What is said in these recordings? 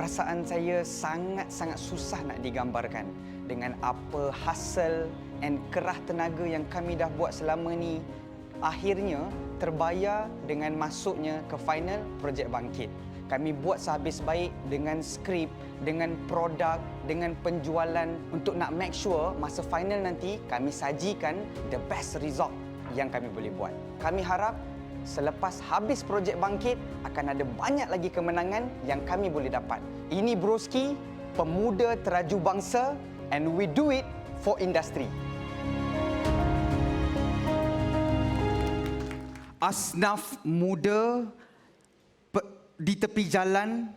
perasaan saya sangat-sangat susah nak digambarkan dengan apa hasil and kerah tenaga yang kami dah buat selama ni akhirnya terbayar dengan masuknya ke final projek bangkit. Kami buat sehabis baik dengan skrip, dengan produk, dengan penjualan untuk nak make sure masa final nanti kami sajikan the best result yang kami boleh buat. Kami harap selepas habis projek bangkit akan ada banyak lagi kemenangan yang kami boleh dapat. Ini Broski, pemuda teraju bangsa and we do it for industry. Asnaf muda di tepi jalan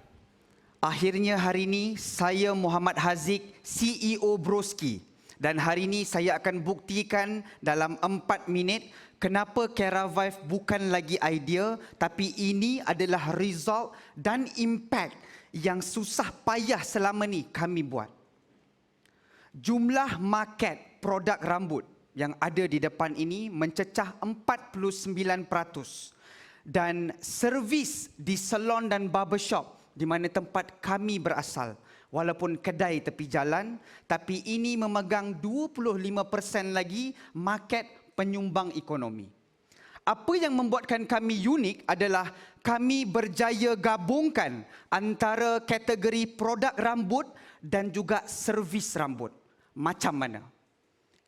akhirnya hari ini saya Muhammad Haziq CEO Broski dan hari ini saya akan buktikan dalam 4 minit kenapa Caravive bukan lagi idea tapi ini adalah result dan impact yang susah payah selama ni kami buat. Jumlah market produk rambut yang ada di depan ini mencecah 49% dan servis di salon dan barbershop di mana tempat kami berasal walaupun kedai tepi jalan tapi ini memegang 25% lagi market penyumbang ekonomi. Apa yang membuatkan kami unik adalah kami berjaya gabungkan antara kategori produk rambut dan juga servis rambut. Macam mana?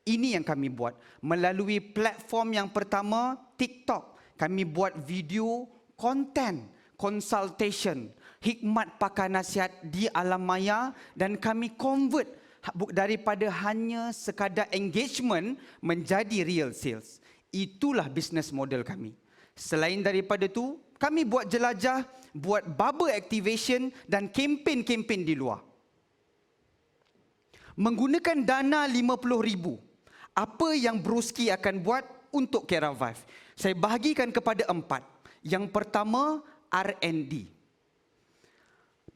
Ini yang kami buat melalui platform yang pertama TikTok. Kami buat video konten consultation hikmat pakar nasihat di alam maya dan kami convert ha- daripada hanya sekadar engagement menjadi real sales. Itulah business model kami. Selain daripada tu, kami buat jelajah, buat bubble activation dan kempen-kempen di luar. Menggunakan dana RM50,000, apa yang Broski akan buat untuk Caravive? Saya bahagikan kepada empat. Yang pertama, R&D.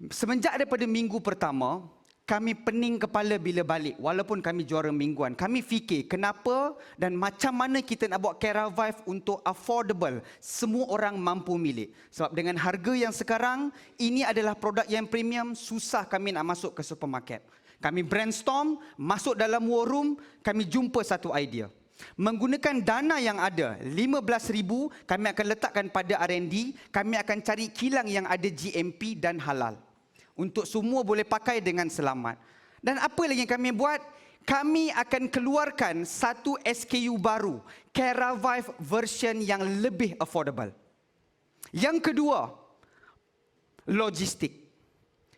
Semenjak daripada minggu pertama, kami pening kepala bila balik walaupun kami juara mingguan. Kami fikir kenapa dan macam mana kita nak buat Caravive untuk affordable. Semua orang mampu milik. Sebab dengan harga yang sekarang, ini adalah produk yang premium, susah kami nak masuk ke supermarket. Kami brainstorm, masuk dalam war room, kami jumpa satu idea. Menggunakan dana yang ada, RM15,000 kami akan letakkan pada R&D, kami akan cari kilang yang ada GMP dan halal. Untuk semua boleh pakai dengan selamat. Dan apa lagi yang kami buat? Kami akan keluarkan satu SKU baru, Caravive version yang lebih affordable. Yang kedua, logistik.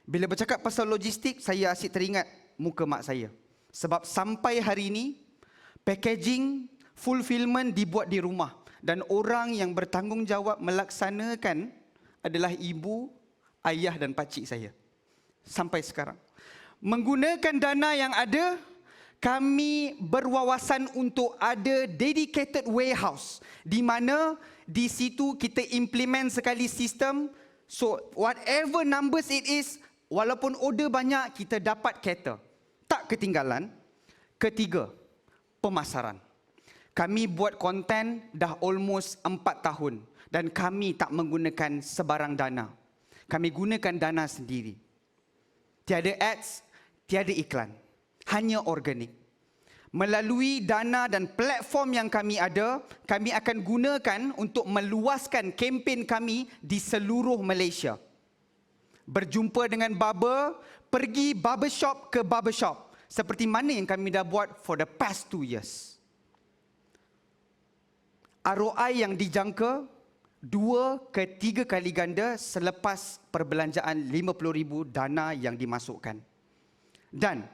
Bila bercakap pasal logistik, saya asyik teringat muka mak saya. Sebab sampai hari ini, packaging, fulfillment dibuat di rumah. Dan orang yang bertanggungjawab melaksanakan adalah ibu, ayah dan pakcik saya. Sampai sekarang. Menggunakan dana yang ada, kami berwawasan untuk ada dedicated warehouse di mana di situ kita implement sekali sistem. So whatever numbers it is walaupun order banyak kita dapat cater. Tak ketinggalan. Ketiga pemasaran. Kami buat konten dah almost 4 tahun dan kami tak menggunakan sebarang dana. Kami gunakan dana sendiri tiada ads tiada iklan hanya organik Melalui dana dan platform yang kami ada, kami akan gunakan untuk meluaskan kempen kami di seluruh Malaysia. Berjumpa dengan barber, pergi barbershop ke barbershop. Seperti mana yang kami dah buat for the past two years. ROI yang dijangka dua ke tiga kali ganda selepas perbelanjaan RM50,000 dana yang dimasukkan. Dan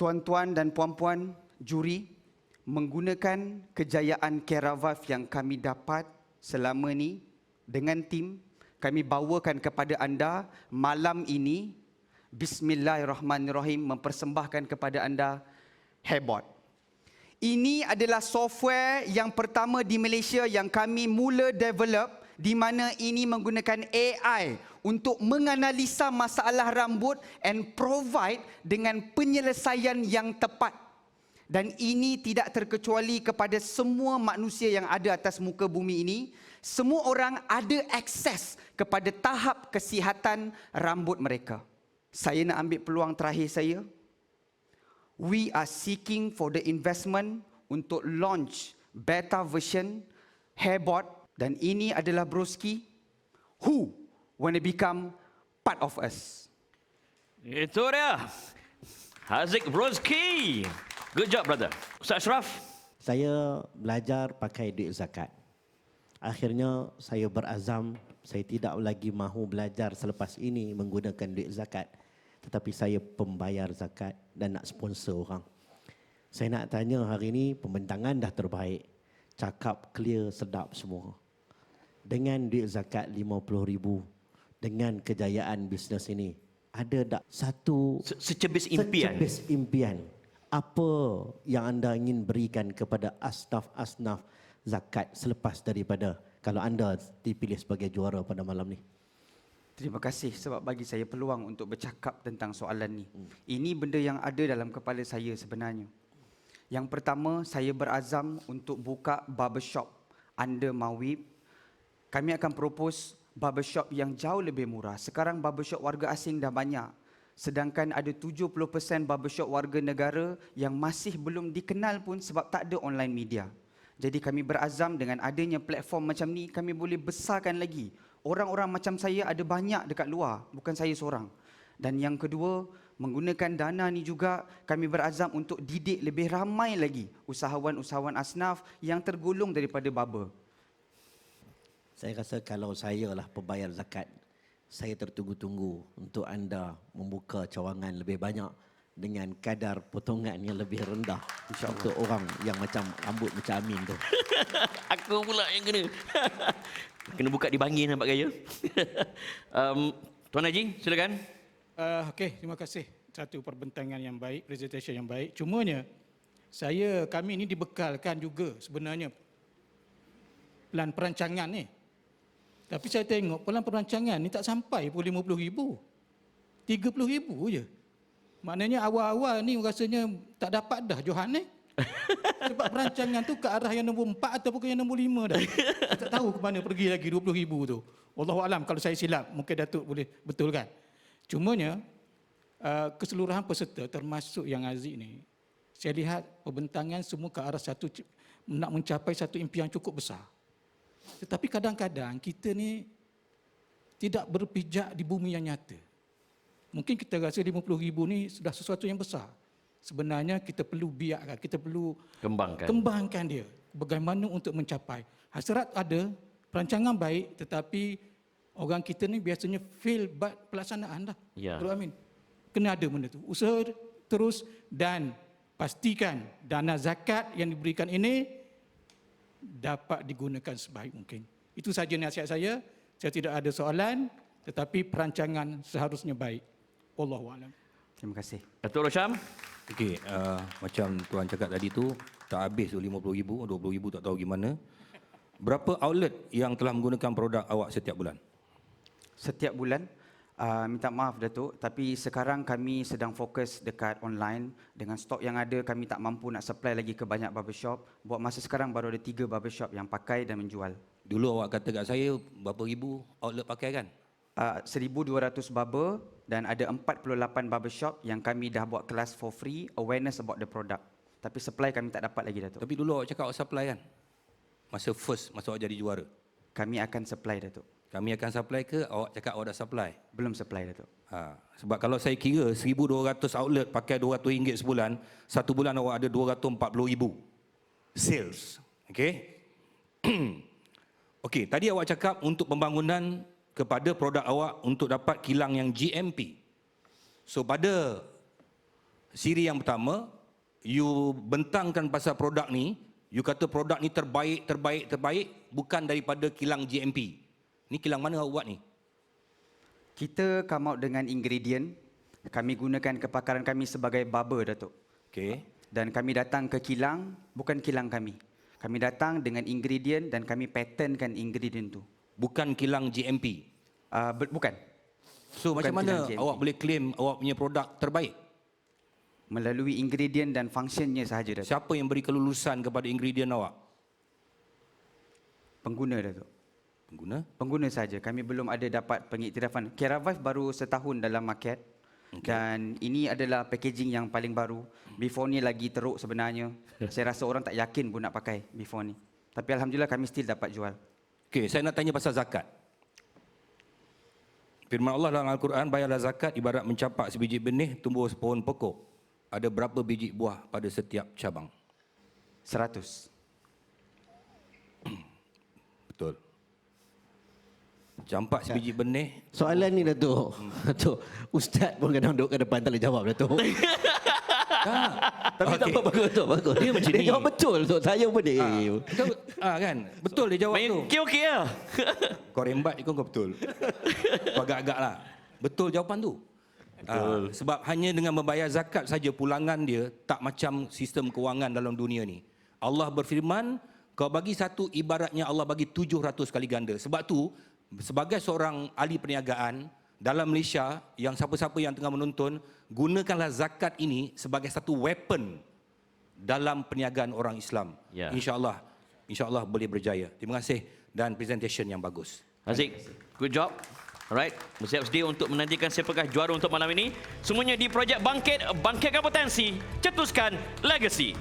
tuan-tuan dan puan-puan juri menggunakan kejayaan Caravive yang kami dapat selama ni dengan tim kami bawakan kepada anda malam ini Bismillahirrahmanirrahim mempersembahkan kepada anda Hairboard. Ini adalah software yang pertama di Malaysia yang kami mula develop di mana ini menggunakan AI untuk menganalisa masalah rambut and provide dengan penyelesaian yang tepat. Dan ini tidak terkecuali kepada semua manusia yang ada atas muka bumi ini semua orang ada akses kepada tahap kesihatan rambut mereka. Saya nak ambil peluang terakhir saya. We are seeking for the investment untuk launch beta version hairbot dan ini adalah broski who want to become part of us. Itu dia. Haziq Broski. Good job, brother. Ustaz Ashraf. Saya belajar pakai duit zakat. Akhirnya saya berazam saya tidak lagi mahu belajar selepas ini menggunakan duit zakat. Tetapi saya pembayar zakat dan nak sponsor orang. Saya nak tanya hari ini pembentangan dah terbaik. Cakap clear sedap semua. Dengan duit zakat RM50,000 dengan kejayaan bisnes ini. Ada tak satu Se- Secebis impian. Secebis impian. Apa yang anda ingin berikan kepada asnaf-asnaf zakat selepas daripada kalau anda dipilih sebagai juara pada malam ni? Terima kasih sebab bagi saya peluang untuk bercakap tentang soalan ni. Ini benda yang ada dalam kepala saya sebenarnya. Yang pertama, saya berazam untuk buka barbershop under Mawib. Kami akan propose barbershop yang jauh lebih murah. Sekarang barbershop warga asing dah banyak. Sedangkan ada 70% barbershop warga negara yang masih belum dikenal pun sebab tak ada online media. Jadi kami berazam dengan adanya platform macam ni, kami boleh besarkan lagi. Orang-orang macam saya ada banyak dekat luar, bukan saya seorang. Dan yang kedua, menggunakan dana ni juga kami berazam untuk didik lebih ramai lagi usahawan-usahawan asnaf yang tergolong daripada barber. Saya rasa kalau saya lah pembayar zakat, saya tertunggu-tunggu untuk anda membuka cawangan lebih banyak dengan kadar potongan yang lebih rendah untuk orang yang macam rambut macam Amin tu. Aku pula yang kena. kena buka di bangin nampak gaya. um, Tuan Haji, silakan. Uh, Okey, terima kasih. Satu perbentangan yang baik, presentation yang baik. Cumanya, saya, kami ini dibekalkan juga sebenarnya plan perancangan ni. Tapi saya tengok plan perancangan ni tak sampai pun RM50,000. RM30,000 je. Maknanya awal-awal ni rasanya tak dapat dah Johan ni. Sebab perancangan tu ke arah yang nombor 4 ataupun ke yang nombor 5 dah. Saya tak tahu ke mana pergi lagi RM20,000 tu. Wallahualam kalau saya silap, mungkin Datuk boleh betulkan. Cumanya, uh, keseluruhan peserta termasuk yang Aziz ni, saya lihat pembentangan semua ke arah satu nak mencapai satu impian cukup besar. Tetapi kadang-kadang kita ni tidak berpijak di bumi yang nyata. Mungkin kita rasa RM50,000 ni sudah sesuatu yang besar. Sebenarnya kita perlu biarkan, kita perlu Kembangkan. kembangkan dia. Bagaimana untuk mencapai. Hasrat ada, perancangan baik tetapi orang kita ni biasanya fail but pelaksanaan dah. Ya. Bro Amin. Kena ada benda tu. Usaha terus dan pastikan dana zakat yang diberikan ini dapat digunakan sebaik mungkin. Itu saja nasihat saya. Saya tidak ada soalan tetapi perancangan seharusnya baik. Wallahu a'lam. Terima kasih. Datuk Rosham. Okey, uh, macam tuan cakap tadi tu, tak habis tu RM50,000, RM20,000 tak tahu gimana. Berapa outlet yang telah menggunakan produk awak setiap bulan? Setiap bulan, uh, minta maaf Datuk, tapi sekarang kami sedang fokus dekat online. Dengan stok yang ada, kami tak mampu nak supply lagi ke banyak barbershop. Buat masa sekarang baru ada tiga barbershop yang pakai dan menjual. Dulu awak kata kat saya, berapa ribu outlet pakai kan? Uh, 1,200 barber dan ada 48 barbershop yang kami dah buat kelas for free, awareness about the product. Tapi supply kami tak dapat lagi Datuk. Tapi dulu awak cakap awak supply kan? Masa first, masa awak jadi juara. Kami akan supply Datuk. Kami akan supply ke awak cakap awak dah supply? Belum supply Datuk. Ha, sebab kalau saya kira 1,200 outlet pakai RM200 sebulan, satu bulan awak ada RM240,000 sales. Okey? Okey, tadi awak cakap untuk pembangunan kepada produk awak untuk dapat kilang yang GMP. So pada siri yang pertama, you bentangkan pasal produk ni, you kata produk ni terbaik, terbaik, terbaik bukan daripada kilang GMP. Ni kilang mana awak buat ni? Kita come out dengan ingredient. Kami gunakan kepakaran kami sebagai barber Datuk. Okey. Dan kami datang ke kilang, bukan kilang kami. Kami datang dengan ingredient dan kami patternkan ingredient tu. Bukan kilang GMP. Uh, ber- bukan. So Bukan macam mana awak boleh claim awak punya produk terbaik? Melalui ingredient dan functionnya sahaja Datuk. Siapa yang beri kelulusan kepada ingredient awak? Pengguna Datuk. Pengguna? pengguna saja. Kami belum ada dapat pengiktirafan. Caravive baru setahun dalam market. Okay. Dan ini adalah packaging yang paling baru. Before ni lagi teruk sebenarnya. Saya rasa orang tak yakin pun nak pakai before ni. Tapi alhamdulillah kami still dapat jual. Okey, saya nak tanya pasal zakat. Firman Allah dalam Al-Quran, bayarlah zakat ibarat mencapak sebiji benih tumbuh sepohon pokok. Ada berapa biji buah pada setiap cabang? 100. Betul. Campak sebiji benih, Soalan ni Datuk. Datuk, Ustaz pun kadang duduk ke depan tak boleh jawab Datuk. Tapi tak apa bagus Datuk, bagus. Dia macam dia ni. jawab betul Datuk. Saya pun ni. Betul, ah, kan? Betul dia jawab Main tu. okey-okey lah. Kau rembat kau kau betul. kau agak-agak lah. Betul jawapan tu. Betul. sebab hanya dengan membayar zakat saja pulangan dia tak macam sistem kewangan dalam dunia ni. Allah berfirman, kau bagi satu ibaratnya Allah bagi 700 kali ganda. Sebab tu sebagai seorang ahli perniagaan dalam Malaysia yang siapa-siapa yang tengah menonton gunakanlah zakat ini sebagai satu weapon dalam perniagaan orang Islam. Ya. InsyaAllah InsyaAllah boleh berjaya. Terima kasih dan presentation yang bagus. Haziq, good job. Alright, bersiap sedia untuk menantikan siapakah juara untuk malam ini. Semuanya di projek Bangkit, bangkitkan potensi, cetuskan legacy.